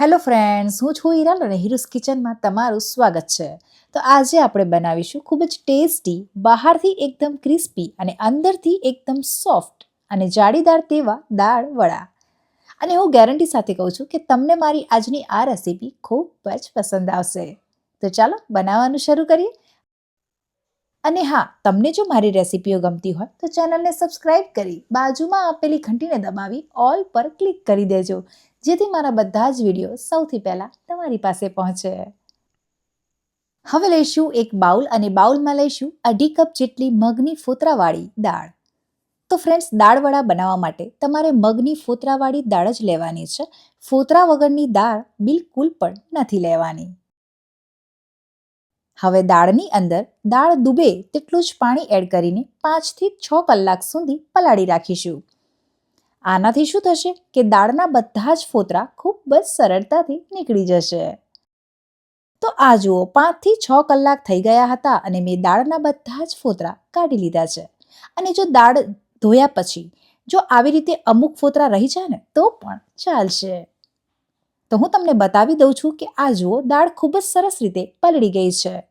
Hello friends, હું છું હિરાલ અને હિરુસ કિચનમાં તમારું સ્વાગત છે. તો આજે આપણે બનાવીશું ખૂબ જ ટેસ્ટી, બહારથી એકદમ ક્રિસ્પી અને અંદરથી એકદમ સોફ્ટ અને જાળીદાર તેવા દાળ વડા. અને હું ગેરંટી સાથે કહું છું કે તમને મારી આજની આ રેસીપી ખૂબ જ પસંદ આવશે. તો ચાલો બનાવવાનું શરૂ કરીએ. અને હા, તમને જો મારી રેસીપીઓ ગમતી હોય તો ચેનલને સબસ્ક્રાઇબ કરી બાજુમાં આપેલી ઘંટીને દબાવી ઓલ પર ક્લિક કરી દેજો. જેથી મારા બધા જ વીડિયો સૌથી પહેલાં તમારી પાસે પહોંચે. હવે લઈશું એક બાઉલ અને બાઉલમાં લઈશું અઢી કપ જેટલી મગની ફોતરાવાળી દાળ. તો ફ્રેન્ડ્સ, દાળવડા બનાવવા માટે તમારે મગની ફોતરાવાળી દાળ જ લેવાની છે. ફોતરા વગરની દાળ બિલકુલ પણ નથી લેવાની. હવે દાળની અંદર દાળ ડૂબે તેટલું જ પાણી એડ કરીને પાંચથી છ કલાક સુધી પલાળી રાખીશું. આનાથી શું થશે કે દાળના બધા જ ફોતરા ખૂબ જ સરળતાથી નીકળી જશે. તો આ જુઓ, પાંચથી છ કલાક થઈ ગયા હતા અને મેં દાળના બધા જ ફોતરા કાઢી લીધા છે. અને જો દાળ ધોયા પછી જો આવી રીતે અમુક ફોતરા રહી જાય ને, તો પણ ચાલશે. તો હું તમને બતાવી દઉં છું કે આ જુઓ, દાળ ખૂબ જ સરસ રીતે પલળી ગઈ છે.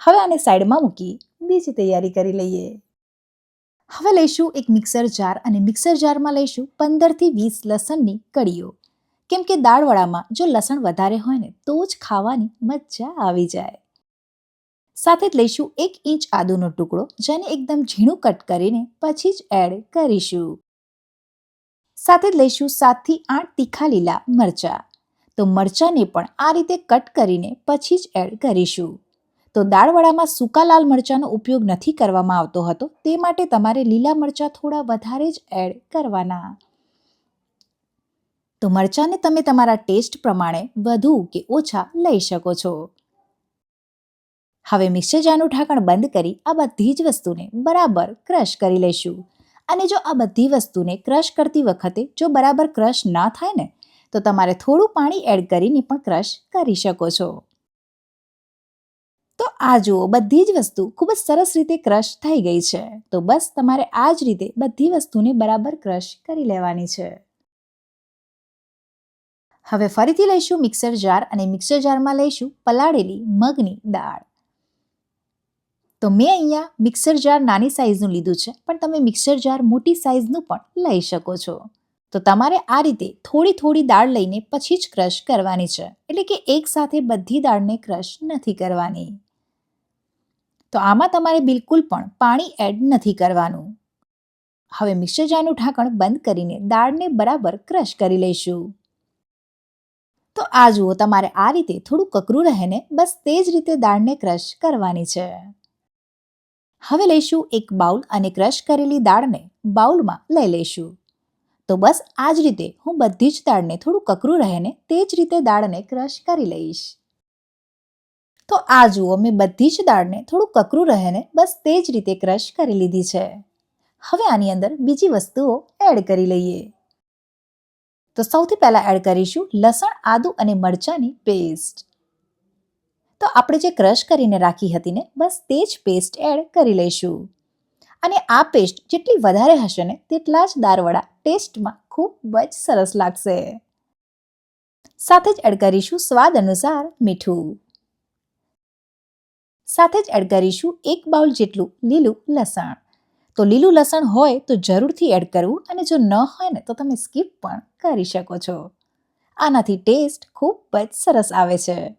હવે આને સાઈડમાં મૂકી બીજી તૈયારી કરી લઈએ. હવે લઈશું એક મિક્સર જાર અને મિક્સર જારમાં લઈશું પંદરથી વીસ લસણની કળીઓ. કેમ કે દાળવડામાં જો લસણ વધારે હોય ને તો જ ખાવાની મજા આવી જાય. સાથે જ લઈશું એક ઇંચ આદુનો ટુકડો, જેને એકદમ ઝીણું કટ કરીને પછી જ એડ કરીશું. સાથે જ લઈશું સાતથી આઠ તીખા લીલા મરચાં. તો મરચાંને પણ આ રીતે કટ કરીને પછી જ એડ કરીશું. તો દાળવડામાં સૂકા લાલ મરચાંનો ઉપયોગ નથી કરવામાં આવતો હતો. તે માટે તમારે લીલા મરચાં થોડા વધારે જ એડ કરવાના. તો મરચાંને તમે તમારા ટેસ્ટ પ્રમાણે વધુ કે ઓછા લઈ શકો છો. હવે મિક્સર ઢાંકણ બંધ કરી આ બધી જ વસ્તુને બરાબર ક્રશ કરી લઈશું. અને જો આ બધી વસ્તુને ક્રશ કરતી વખતે જો બરાબર ક્રશ ના થાય ને, તો તમારે થોડું પાણી એડ કરીને પણ ક્રશ કરી શકો છો. આ જુઓ, બધી જ વસ્તુ ખૂબ જ સરસ રીતે ક્રશ થઈ ગઈ છે. તો બસ તમારે આ જ રીતે બધી વસ્તુને બરાબર ક્રશ કરી લેવાની છે. હવે ફરીથી લઈશું મિક્સર જાર અને મિક્સર જારમાં લઈશું પલાળેલી મગની દાળ. તો મેં અહીંયા મિક્સર જાર નાની સાઇઝનું લીધું છે, પણ તમે મિક્સર જાર મોટી સાઇઝનું પણ લઈ શકો છો. તો તમારે આ રીતે થોડી થોડી દાળ લઈને પછી જ ક્રશ કરવાની છે, એટલે કે એક સાથે બધી દાળને ક્રશ નથી કરવાની. તો આમાં તમારે બિલકુલ પણ પાણી એડ નથી કરવાનું. હવે મિક્સર જારનું ઢાંકણ બંધ કરીને દાળને બરાબર ક્રશ કરી લઈશું. તો આ જુઓ, તમારે આ રીતે થોડું કકરું રહે ને બસ તે જ રીતે દાળને ક્રશ કરવાની છે. હવે લઈશું એક બાઉલ અને ક્રશ કરેલી દાળને બાઉલમાં લઈ લઈશું. તો બસ આ જ રીતે હું બધી જ દાળને થોડું કકરું રહે ને તે જ રીતે દાળને ક્રશ કરી લઈશ. તો આ જુઓ, મેં બધી જ દાળને થોડું કકરું રહે ને બસ તે જ રીતે ક્રશ કરી લીધી છે. હવે આની અંદર બીજી વસ્તુઓ એડ કરી લઈએ. તો સૌથી પહેલાં એડ કરીશું લસણ, આદુ અને મરચાંની પેસ્ટ. તો આપણે જે ક્રશ કરીને રાખી હતી ને, બસ તે જ પેસ્ટ એડ કરી લઈશું. અને આ પેસ્ટ જેટલી વધારે હશે ને, તેટલા જ દાળવડા ટેસ્ટમાં ખૂબ જ સરસ લાગશે. સાથે જ એડ કરીશું સ્વાદ અનુસાર મીઠું. સાથે જ એડ કરીશું એક બાઉલ જેટલું લીલું લસણ. તો લીલું લસણ હોય તો જરૂરથી એડ કરવું અને જો ન હોય ને તો તમે સ્કીપ પણ કરી શકો છો. આનાથી ટેસ્ટ ખૂબ જ સરસ આવે છે.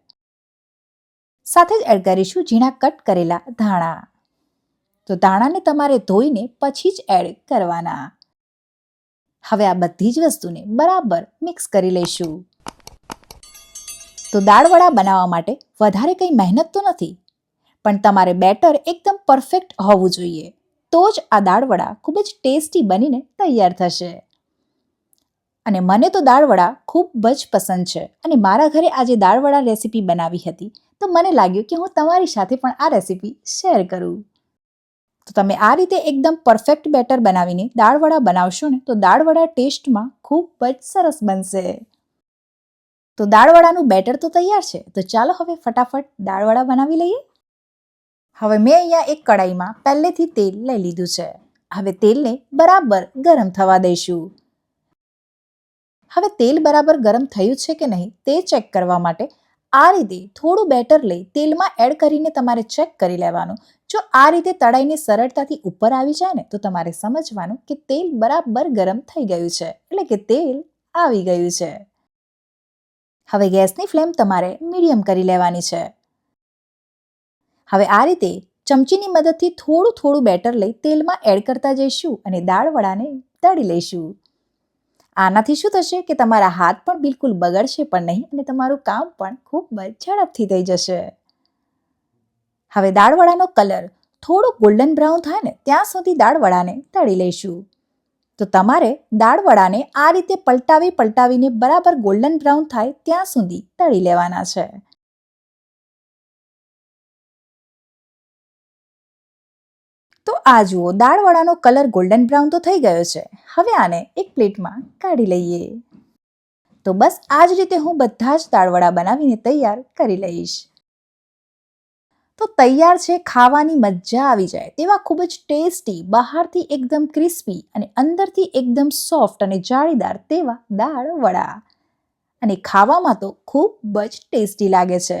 સાથે જ એડ કરીશું ઝીણા કટ કરેલા ધાણા. તો દાણાને તમારે ધોઈને પછી જ એડ કરવાના. હવે આ બધી જ વસ્તુને બરાબર મિક્સ કરી લઈશું. તો દાળવડા બનાવવા માટે વધારે કંઈ મહેનત તો નથી પણ તમારે બેટર એકદમ પરફેક્ટ હોવું જોઈએ. તો જ આ દાળવડા ખૂબ જ ટેસ્ટી બનીને તૈયાર થશે. અને મને તો દાળવડા ખૂબ જ પસંદ છે. અને મારા ઘરે આજે દાળવડા રેસીપી બનાવી હતી. તો મને લાગ્યું કે હું તમારી સાથે પણ આ રેસીપી શેર કરું. તો તમે આ રીતે એકદમ પરફેક્ટ બેટર બનાવીને દાળવડા બનાવશો ને તો દાળવડા ટેસ્ટમાં ખૂબ જ સરસ બનશે. તો દાળવડાનું બેટર તો તૈયાર છે. તો ચાલો હવે ફટાફટ દાળવડા બનાવી લઈએ. હવે મેં અહીંયા એક કડાઈમાં પહેલેથી તેલ લઈ લીધું છે. હવે તેલને બરાબર ગરમ થવા દઈશું. હવે તેલ બરાબર ગરમ થયું છે કે નહીં તે ચેક કરવા માટે આ રીતે થોડું બેટર લઈ તેલમાં એડ કરીને તમારે ચેક કરી લેવાનું. જો આ રીતે તળાઈને સરળતાથી ઉપર આવી જાય ને તો તમારે સમજવાનું કે તેલ બરાબર ગરમ થઈ ગયું છે, એટલે કે તેલ આવી ગયું છે. હવે ગેસની ફ્લેમ તમારે મીડિયમ કરી લેવાની છે. હવે આ રીતે ચમચીની મદદથી થોડું થોડું બેટર લઈ તેલમાં એડ કરતા જઈશું અને દાળ વડાને તળી લઈશું. આનાથી શું થશે કે તમારા હાથ પણ બિલકુલ બગડશે પણ નહીં અને તમારું કામ પણ ખૂબ જ ઝડપથી થઈ જશે. હવે દાળવડાનો કલર થોડો ગોલ્ડન બ્રાઉન થાય ને ત્યાં સુધી દાળ વડાને તળી લઈશું. તો તમારે દાળવડાને આ રીતે પલટાવી પલટાવીને બરાબર ગોલ્ડન બ્રાઉન થાય ત્યાં સુધી તળી લેવાના છે. તો આ જુઓ દાળ વડાનો કલર ગોલ્ડન બ્રાઉન તો થઈ ગયો છે. હવે આને એક પ્લેટમાં કાઢી લઈએ. તો બસ આ જ રીતે હું બધા જ દાળ વડા બનાવીને તૈયાર કરી લઈશ. તો તૈયાર છે, ખાવાની મજા આવી જાય, તેવા ખૂબ જ ટેસ્ટી, બહારથી એકદમ ક્રિસ્પી અને અંદરથી એકદમ સોફ્ટ અને જાળીદાર તેવા દાળ વડા અને ખાવામાં તો ખૂબ જ ટેસ્ટી લાગે છે.